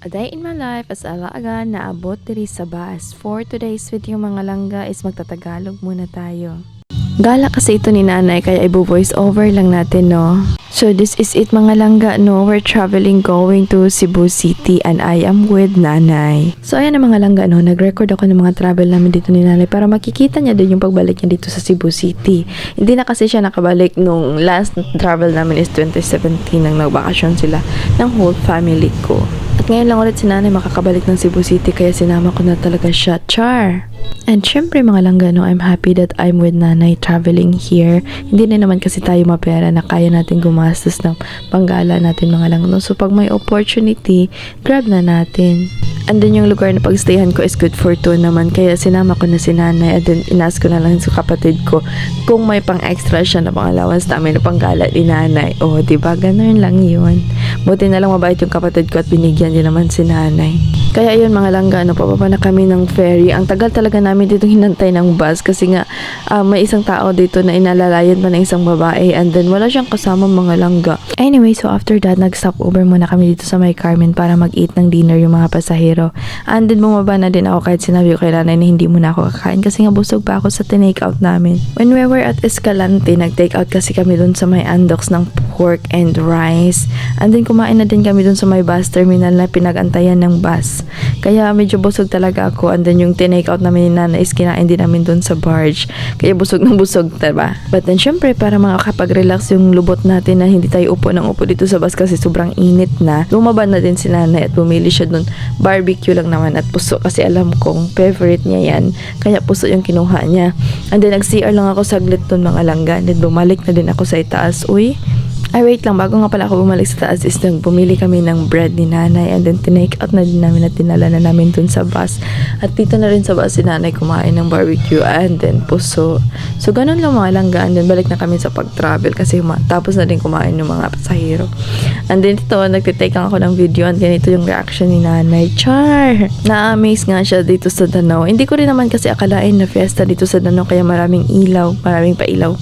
A day in my life as alaga naabot diri sa bus. For today's video mga langga is magtatagalog muna tayo. Gala kasi ito ni nanay kaya ibo-voice over lang natin no. So this is it mga langga no. We're traveling going to Cebu City and I am with nanay. So ayan na mga langga no. Nag-record ako ng mga travel namin dito ni nanay para makikita niya din yung pagbalik niya dito sa Cebu City. Hindi na kasi siya nakabalik nung last travel namin is 2017 nang nagbakasyon sila ng whole family ko. At ngayon lang ulit si nanay makakabalik ng Cebu City kaya sinama ko na talaga siya. Char! And syempre mga langgano, I'm happy that I'm with nanay traveling here. Hindi na naman kasi tayo mapera na kaya natin gumastos ng panggala natin mga langgano. So pag may opportunity, grab na natin. And then yung lugar na pagstayan ko is good for two naman. Kaya sinama ko na si nanay and then inas ko na lang sa kapatid ko kung may pang extra siya na pang allowance namin na panggala ni nanay. O, oh, di ba Ganun lang yun. Buti na lang mabait yung kapatid ko at binigyan din naman si nanay. Kaya yun mga langga, ano, pababa na kami ng ferry. Ang tagal talaga namin dito hinantay ng bus kasi nga ah, may isang tao dito na inalalayan pa ng isang babae and then wala siyang kasama mga langga. Anyway, so after that, nag-stop over muna kami dito sa may Carmen para mag-eat ng dinner yung mga pasahero. And then bumaba na din ako kahit sinabi ko kay nanay na hindi muna ako kakain kasi nga busog pa ako sa tinake out namin. When we were at Escalante, nag-take out kasi kami dun sa may andox ng pork and rice. And then kumain na din kami dun sa may bus terminal na pinag-antayan ng bus. Kaya medyo busog talaga ako. And then yung tinake out namin ni nanay is kinain din namin dun sa barge. Kaya busog ng busog, diba? But then syempre para makakapag-relax yung lubot natin na hindi tayo upo ng upo dito sa bus kasi sobrang init na. Lumaba na din si nanay at bumili siya dun. Barbecue lang naman at puso kasi alam kong favorite niya yan. Kaya puso yung kinuha niya. And then nag-CR lang ako saglit dun mga langga. And then bumalik na din ako sa itaas. Uy, ay, wait lang. Bago nga pala ako bumalik sa taas is bumili kami ng bread ni nanay and then tinake out na din namin at tinala na namin dun sa bus. At dito na rin sa bus si nanay kumain ng barbecue and then puso. So, ganun lang mga langga. And then balik na kami sa pag-travel kasi tapos na din kumain ng mga pasahero. And then ito, nagtitake ako ng video and ganito yung reaction ni nanay. Char! Na-amaze nga siya dito sa Danau. Hindi ko rin naman kasi akalain na fiesta dito sa Danau kaya maraming ilaw, maraming pailaw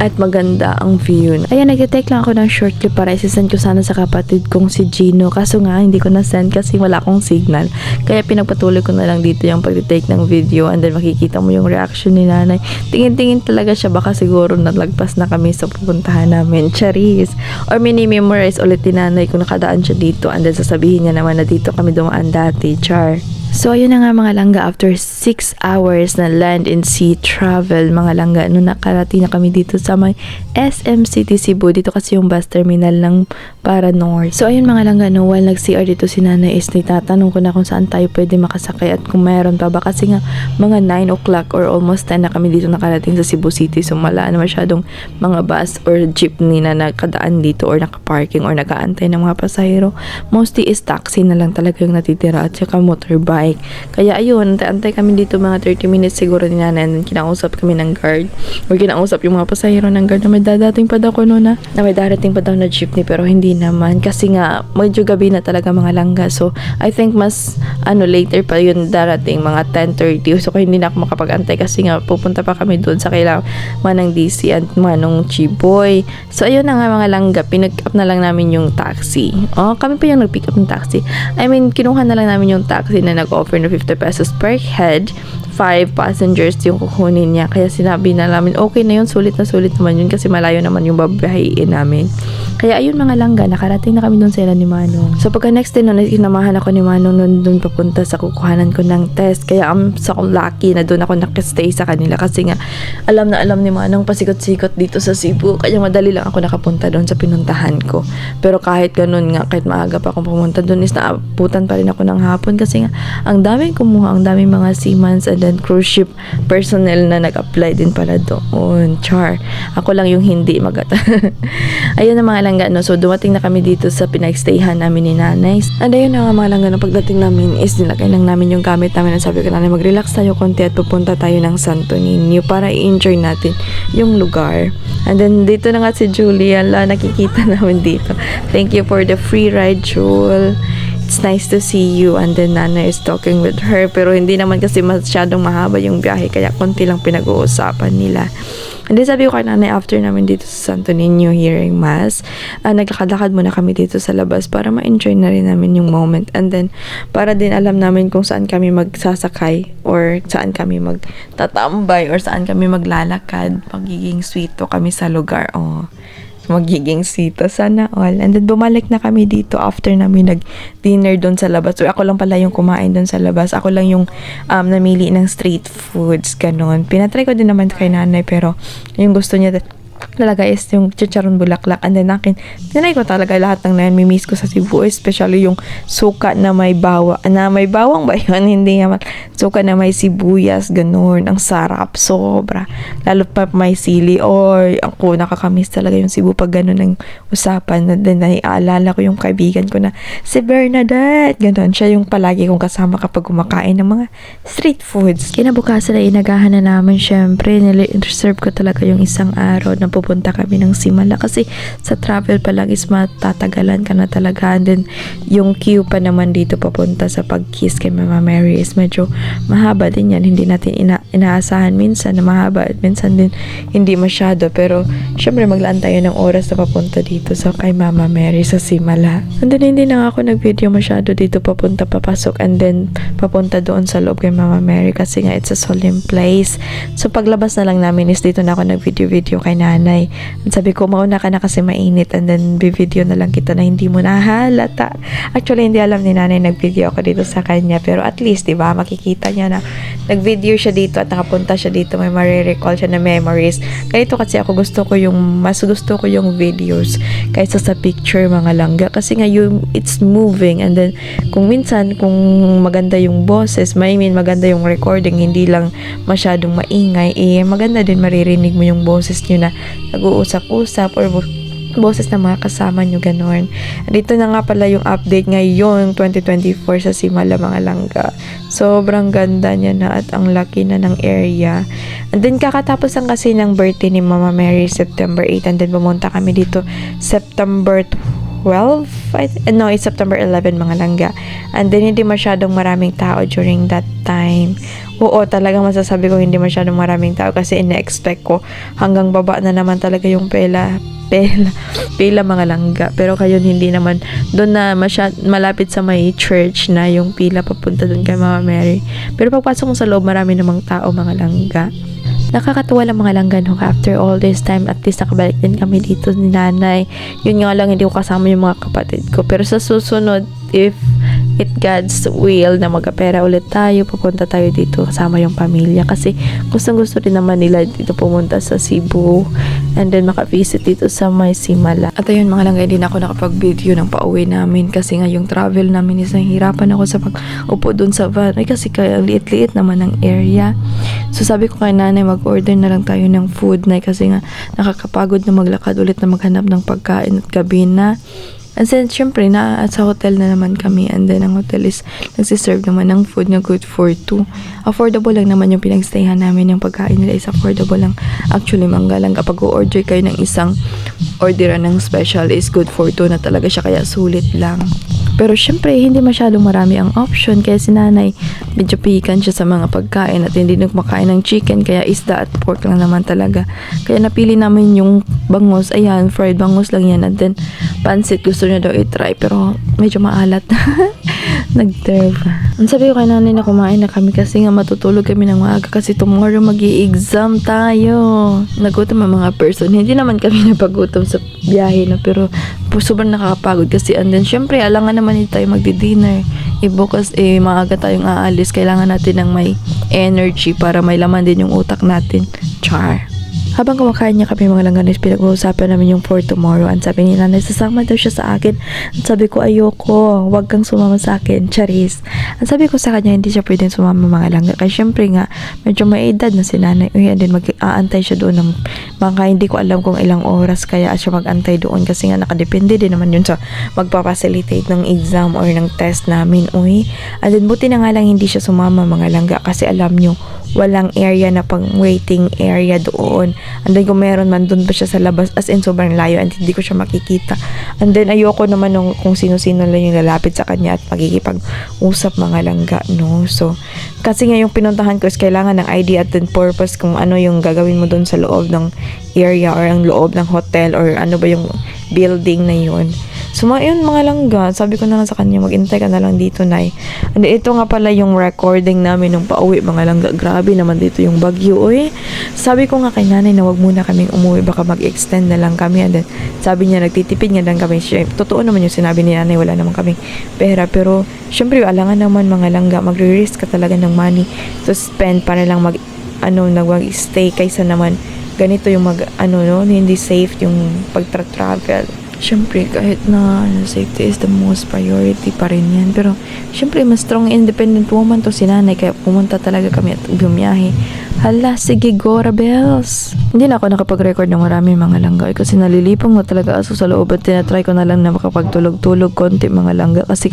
at maganda ang view. Ayan, nagtitake lang ako ng short clip para isasend ko sana sa kapatid kong si Gino. Kaso nga, hindi ko na-send kasi wala akong signal. Kaya pinagpatuloy ko na lang dito yung pag-take ng video and then makikita mo yung reaction ni nanay. Tingin-tingin talaga siya. Baka siguro nalagpas na kami sa pupuntahan namin. Charis. Or mini-memorize ulit ni nanay kung nakadaan siya dito and then sasabihin niya naman na dito kami dumaan dati. Char. So, ayun na nga mga langga, after 6 hours na land and sea travel, mga langga, nung nakarating na kami dito sa may SM City Cebu, dito kasi yung bus terminal ng para north. So, ayun mga langga, no, while nag-CR dito si nanay is nitatanong ko na kung saan tayo pwede makasakay at kung mayroon pa ba kasi nga mga 9 o'clock or almost 10 na kami dito nakarating sa Cebu City. So, wala na masyadong mga bus or jeepney na nakadaan dito or nakaparking or nakaantay ng mga pasahero. Mostly is taxi na lang talaga yung natitira at saka motorbike. Kaya ayun, antay kami dito mga 30 minutes siguro ni nanay. And kinausap kami ng guard. Or kinausap yung mga pasahero ng guard na may dadating pa daw ko noon na, na may darating pa daw na jeepney pero hindi naman. Kasi nga medyo gabi na talaga mga langga. So I think mas ano later pa yun darating mga 10.30 so hindi na ako makapag-antay kasi nga pupunta pa kami doon sa kailangan manang DC at manong Chiboy so ayun na nga mga langga pinag up na lang namin yung taxi. Oh kami pa yung nag-pick up ng taxi. I mean kinuha na lang namin yung taxi na nag-offer na 50 pesos per head 5 passengers yung kukunin niya. Kaya sinabi na namin, okay na yun, sulit na sulit naman yun kasi malayo naman yung babahiin namin. Kaya ayun mga langga, nakarating na kami doon sa ni Manong. So pagka next day nun, sinamahan ako ni Manong nun doon papunta sa kukuhanan ko ng test. Kaya am sa lucky na doon ako nakastay sa kanila kasi nga alam na alam ni Manong pasikot-sikot dito sa Cebu. Kaya madali lang ako nakapunta doon sa pinuntahan ko. Pero kahit ganun nga, kahit maaga pa akong pumunta doon is naabutan pa rin ako ng hapon kasi nga ang daming kumuha, ang daming mga seamans and cruise ship personnel na nag-apply din pala doon. Char. Ako lang yung hindi mag Ayun na mga langga, no? So, dumating na kami dito sa pinagstayhan namin ni nanay. And ayun na mga langga, no? Pagdating namin is nilagay lang namin yung gamit namin. Ang sabi ko nanay, mag-relax tayo konti at pupunta tayo ng Santo Niño para i-enjoy natin yung lugar. And then, dito na nga si Julie. Ala, nakikita namin dito. Thank you for the free ride, Jewel. It's nice to see you and then Nana is talking with her pero hindi naman kasi masyadong mahaba yung biyahe kaya konti lang pinag-uusapan nila. And then sabi ko kay nanay after namin dito sa Santo Niño hearing mass, ah, naglakad-lakad muna kami dito sa labas para ma-enjoy na rin namin yung moment. And then para din alam namin kung saan kami magsasakay or saan kami magtatambay or saan kami maglalakad. Magiging sweet to kami sa lugar. Oh magiging sito. Sana all. And then, bumalik na kami dito after namin nag-dinner doon sa labas. So, ako lang pala yung kumain doon sa labas. Ako lang yung um, namili ng street foods, ganun. Pinatry ko din naman kay nanay, pero yung gusto niya talaga is yung chicharon bulaklak. And then akin, tinay ko talaga lahat ng nami-miss ko sa Cebu, especially yung suka na may bawa, na may bawang ba yun? Hindi naman. Suka na may sibuyas, ganun. Ang sarap, sobra. Lalo pa may sili. Oy, ako, nakakamiss talaga yung Cebu pag ganun ang usapan. And then, naiaalala ko yung kaibigan ko na si Bernadette. Ganun, siya yung palagi kong kasama kapag kumakain ng mga street foods. Kinabukasan na inagahan na namin, syempre, nile-reserve ko talaga yung isang araw na pupunta kami ng Simala kasi sa travel pa lang is matatagalan ka na talaga. And then yung queue pa naman dito papunta sa pag-kiss kay Mama Mary is medyo mahaba din yan. Hindi natin ina inaasahan minsan na mahaba at minsan din hindi masyado. Pero syempre maglaan tayo ng oras na papunta dito sa kay Mama Mary sa Simala and then hindi na ako nag-video masyado dito papunta papasok and then papunta doon sa loob kay Mama Mary kasi nga it's a solemn place. So paglabas na lang namin is dito na ako nag-video-video kay nanay sabi ko, mauna ka na kasi mainit and then bi-video na lang kita na hindi mo nahalata. Actually, hindi alam ni nanay nag-video ako dito sa kanya pero at least, di ba, makikita niya na nag-video siya dito at nakapunta siya dito, may marirecall siya na memories. Ganito kasi ako gusto ko yung, mas gusto ko yung videos kaysa sa picture mga langga kasi nga yung, it's moving and then kung minsan, kung maganda yung boses, may mean maganda yung recording, hindi lang masyadong maingay, eh maganda din maririnig mo yung boses nyo na nag-uusap-usap or bo- boses ng mga kasama nyo, ganun. Dito na nga pala yung update ngayon, 2024 sa Simala, mga langga. Sobrang ganda niya na at ang laki na ng area. And then, kakatapos lang kasi ng birthday ni Mama Mary, September 8. And then, pumunta kami dito September 12? I th- no, it's September 11, mga langga. And then, hindi masyadong maraming tao during that time. Oo, talagang masasabi ko hindi masyadong maraming tao kasi ina-expect ko hanggang baba na naman talaga yung pela pela, pila mga langga. Pero kayo hindi naman doon na masyad, malapit sa may church na yung pila papunta doon kay Mama Mary. Pero pagpasok mo sa loob, marami namang tao mga langga. Nakakatuwa lang mga langga no, after all this time at least nakabalik din kami dito ni nanay. Yun nga lang hindi ko kasama yung mga kapatid ko. Pero sa susunod, if it God's will na magkapera ulit tayo, pupunta tayo dito kasama yung pamilya kasi gustong gusto rin naman nila dito pumunta sa Cebu and then makavisit dito sa may Simala. At ayun mga langga, hindi na ako nakapag-video ng pauwi namin kasi nga yung travel namin is nahihirapan ako sa pag-upo dun sa van. Ay kasi kaya ang liit-liit naman ng area. So sabi ko kay nanay mag-order na lang tayo ng food na kasi nga nakakapagod na maglakad ulit na maghanap ng pagkain at gabi na. And then, syempre, na at sa hotel na naman kami. And then, ang hotel is nagsiserve naman ng food na good for two. Affordable lang naman yung pinagstayan namin. Yung pagkain nila is affordable lang. Actually, manggalang kapag order kayo ng isang orderan ng special is good for two na talaga siya. Kaya sulit lang. Pero syempre, hindi masyadong marami ang option. Kaya si nanay, medyo pihikan siya sa mga pagkain at hindi na kumakain ng chicken. Kaya isda at pork lang naman talaga. Kaya napili namin yung bangus. Ayan, fried bangus lang yan. And then, pansit gusto niya daw i-try. Pero medyo maalat. Nag-serve. Sabi ko kay nanay na kumain na kami kasi nga matutulog kami ng maaga kasi tomorrow mag exam tayo. Nagutom ang mga person. Hindi naman kami napagutom sa biyahe na pero sobrang nakakapagod kasi and then syempre alangan naman hindi tayo magdi-dinner. Eh bukas eh maaga tayong aalis. Kailangan natin ng may energy para may laman din yung utak natin. Char. Habang kumakain niya kami mga langganis, pinag-uusapan namin yung for tomorrow. Ang sabi ni nanay, sasama daw siya sa akin. Ang sabi ko, ayoko, wag kang sumama sa akin, charis. Ang sabi ko sa kanya, hindi siya pwedeng sumama mga langga. Kasi syempre nga, medyo may edad na si nanay. Uy, and then mag-aantay siya doon ng Baka hindi ko alam kung ilang oras kaya siya mag-antay doon kasi nga nakadepende din naman yun sa magpapacilitate ng exam or ng test namin. Uy, and then buti na nga lang hindi siya sumama mga langga kasi alam nyo, walang area na pang waiting area doon. And then kung meron man doon pa siya sa labas as in sobrang layo and hindi ko siya makikita. And then ayoko naman nung kung sino-sino lang yung lalapit sa kanya at magkikipag-usap mga langga, no? So, kasi nga yung pinuntahan ko is kailangan ng ID at then purpose kung ano yung gagawin mo doon sa loob ng area or ang loob ng hotel or ano ba yung building na yun. So, mga langga, sabi ko na lang sa kanya, maghintay ka na lang dito, Nay. And ito nga pala yung recording namin nung pauwi, mga langga. Grabe naman dito yung bagyo, oy. Sabi ko nga kay nanay na wag muna kaming umuwi, baka mag-extend na lang kami. And then, sabi niya, nagtitipid nga lang kami. Siya, totoo naman yung sinabi ni nanay, wala naman kaming pera. Pero, syempre, alangan naman mga langga, magre-risk ka talaga ng money to spend para lang mag, ano, nag-stay kaysa naman ganito yung mag, ano, no, hindi safe yung pagtra-travel. Siyempre, kahit na ano, safety is the most priority pa rin yan. Pero, siyempre, mas strong independent woman to si nanay. Kaya pumunta talaga kami at bumiyahe. Hala, sige, Gora Bells. Hindi na ako nakapag-record ng marami mga langga. eh, Kasi nalilipong na talaga ako sa loob. At tinatry ko na lang na makapagtulog-tulog konti mga langga. Kasi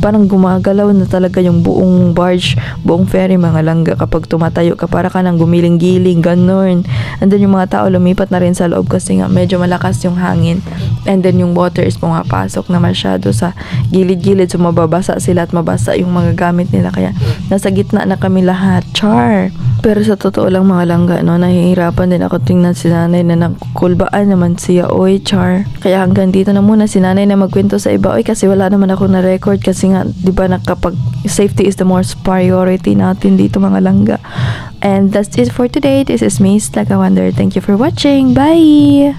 parang gumagalaw na talaga yung buong barge, buong ferry mga langga. Kapag tumatayo ka, para ka nang gumiling-giling, ganun. And then yung mga tao lumipat na rin sa loob kasi nga medyo malakas yung hangin. And then yung water is pumapasok na masyado sa gilid-gilid. So mababasa sila at mabasa yung mga gamit nila. Kaya nasa gitna na kami lahat. Char! Pero sa totoo lang mga langga, no, nahihirapan din ako tingnan si nanay na nagkulbaan naman siya. Oy, char. Kaya hanggang dito na muna si nanay na magkwento sa iba. Oy, kasi wala naman ako na record kasi nga, di ba, nakapag safety is the most priority natin dito mga langga. And that's it for today. This is Miss Tagawander. Thank you for watching. Bye!